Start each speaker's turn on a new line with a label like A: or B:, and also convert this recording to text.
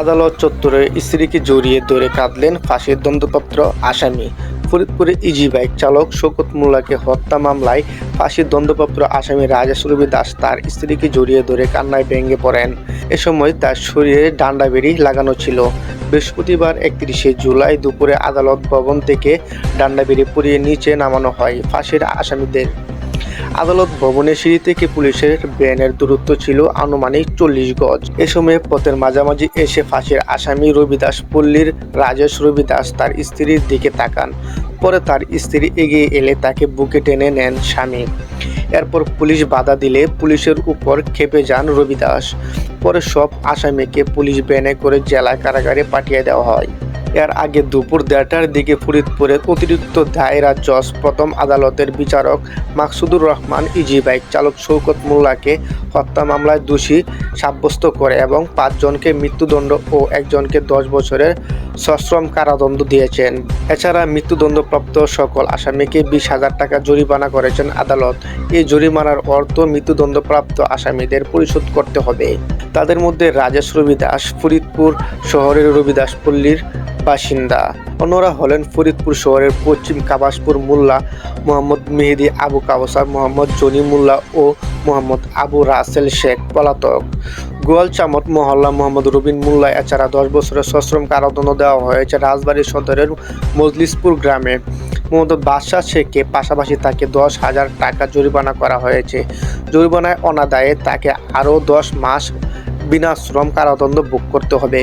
A: আদালত চত্বরে স্ত্রীকে জড়িয়ে ধরে কাঁদলেন ফাঁসির দণ্ডপ্রাপ্ত আসামি। ফরিদপুরে ইজি বাইক চালক শোকত মোল্লাকে হত্যা মামলায় ফাঁসির দণ্ডপ্রাপ্ত আসামি রাজেশ রবি দাস তার স্ত্রীকে জড়িয়ে ধরে কান্নায় ভেঙে পড়েন। এ সময় তার শরীরে ডান্ডা বেরি লাগানো ছিল। বৃহস্পতিবার একত্রিশে জুলাই দুপুরে আদালত ভবন থেকে ডান্ডা বেরি পুড়িয়ে নিচে নামানো হয় ফাঁসির আসামিদের। আদালত ভবনের সিঁড়ি থেকে পুলিশের ভ্যানের দূরত্ব ছিল আনুমানিক চল্লিশ গজ। এ সময় পথের মাঝামাঝি এসে ফাঁসির আসামি রবিদাস পল্লীর রাজেশ রবিদাস তার স্ত্রীর দিকে তাকান। পরে তার স্ত্রী এগিয়ে এলে তাকে বুকে টেনে নেন স্বামী। এরপর পুলিশ বাধা দিলে পুলিশের উপর খেপে যান রবিদাস। পরে সব আসামিকে পুলিশ ব্যানে করে জেলা কারাগারে পাঠিয়ে দেওয়া হয়। এর আগে দুপুর দেড়টার দিকে ফরিদপুরের অতিরিক্ত দায়রা জজ প্রথম আদালতের বিচারক মাকসুদুর রহমান ইজি বাইক চালক শৌকত মোল্লাকে হত্যা মামলায় দোষী সাব্যস্ত করে এবং পাঁচজনকে মৃত্যুদণ্ড ও একজনকে দশ বছরের সশ্রম কারাদণ্ড দিয়েছেন। এছাড়া মৃত্যুদণ্ডপ্রাপ্ত সকল আসামিকে বিশ হাজার টাকা জরিমানা করেছেন আদালত। এই জরিমানার অর্থ মৃত্যুদণ্ডপ্রাপ্ত আসামিদের পরিশোধ করতে হবে। তাদের মধ্যে রাজেশ রবিদাস, ফরিদপুর শহরের রবিদাস পল্লীর বাসিন্দা। অন্যরা হলেন ফরিদপুর শহরের পশ্চিম কাবাসপুর মোল্লা মোহাম্মদ মেহেদি, আবু কাউসার মোহাম্মদ, জনি মোল্লা ও মোহাম্মদ আবু রাসেল শেখ পলাতক। গোয়াল চামত মহল্লা মোহাম্মদ রবিন মোল্লা এছাড়া দশ বছরের সশ্রম কারাদণ্ড দেওয়া হয়েছে রাজবাড়ী সদরের মজলিসপুর গ্রামে। মোহাম্মদ বাদশাহ শেখকে পাশাপাশি তাকে দশ হাজার টাকা জরিমানা করা হয়েছে। জরিমানায় অনাদায়ে তাকে আরও দশ মাস বিনা শ্রম কারাদণ্ড ভোগ করতে হবে।